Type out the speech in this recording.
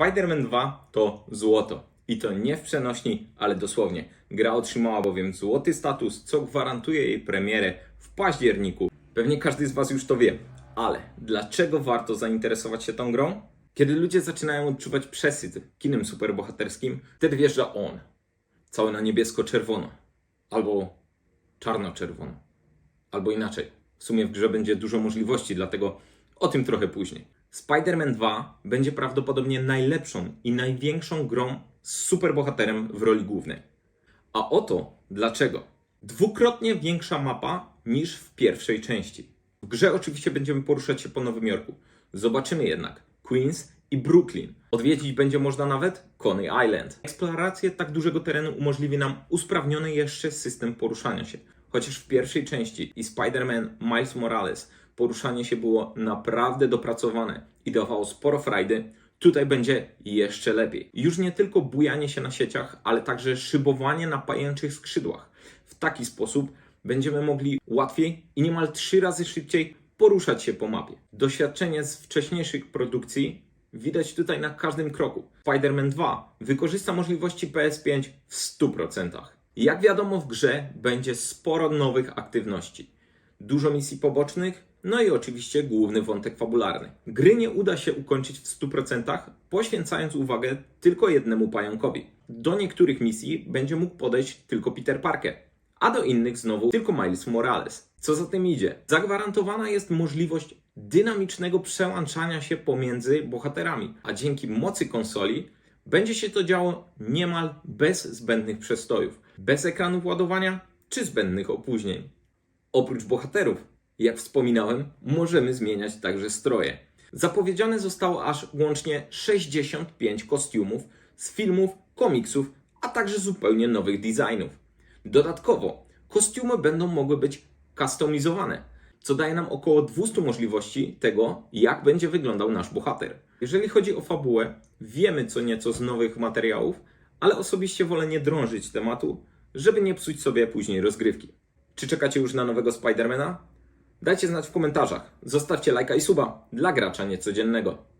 Spider-Man 2 to złoto. I to nie w przenośni, ale dosłownie. Gra otrzymała bowiem złoty status, co gwarantuje jej premierę w październiku. Pewnie każdy z Was już to wie, ale dlaczego warto zainteresować się tą grą? Kiedy ludzie zaczynają odczuwać przesyt kinem superbohaterskim, wtedy wjeżdża on. Cały na niebiesko-czerwono. Albo czarno-czerwono. Albo inaczej. W sumie w grze będzie dużo możliwości, dlatego o tym trochę później. Spider-Man 2 będzie prawdopodobnie najlepszą i największą grą z superbohaterem w roli głównej. A oto dlaczego. Dwukrotnie większa mapa niż w pierwszej części. W grze oczywiście będziemy poruszać się po Nowym Jorku. Zobaczymy jednak Queens i Brooklyn. Odwiedzić będzie można nawet Coney Island. Eksplorację tak dużego terenu umożliwi nam usprawniony jeszcze system poruszania się. Chociaż w pierwszej części i Spider-Man Miles Morales poruszanie się było naprawdę dopracowane i dawało sporo frajdy, tutaj będzie jeszcze lepiej. Już nie tylko bujanie się na sieciach, ale także szybowanie na pajęczych skrzydłach. W taki sposób będziemy mogli łatwiej i niemal trzy razy szybciej poruszać się po mapie. Doświadczenie z wcześniejszych produkcji widać tutaj na każdym kroku. Spider-Man 2 wykorzysta możliwości PS5 w 100%. Jak wiadomo, w grze będzie sporo nowych aktywności. Dużo misji pobocznych, no i oczywiście główny wątek fabularny. Gry nie uda się ukończyć w 100%, poświęcając uwagę tylko jednemu pająkowi. Do niektórych misji będzie mógł podejść tylko Peter Parker, a do innych znowu tylko Miles Morales. Co za tym idzie? Zagwarantowana jest możliwość dynamicznego przełączania się pomiędzy bohaterami, a dzięki mocy konsoli będzie się to działo niemal bez zbędnych przestojów, bez ekranów ładowania czy zbędnych opóźnień. Oprócz bohaterów, jak wspominałem, możemy zmieniać także stroje. Zapowiedziane zostało aż łącznie 65 kostiumów z filmów, komiksów, a także zupełnie nowych designów. Dodatkowo, kostiumy będą mogły być kustomizowane, co daje nam około 200 możliwości tego, jak będzie wyglądał nasz bohater. Jeżeli chodzi o fabułę, wiemy co nieco z nowych materiałów, ale osobiście wolę nie drążyć tematu, żeby nie psuć sobie później rozgrywki. Czy czekacie już na nowego Spidermana? Dajcie znać w komentarzach. Zostawcie lajka i suba dla gracza niecodziennego.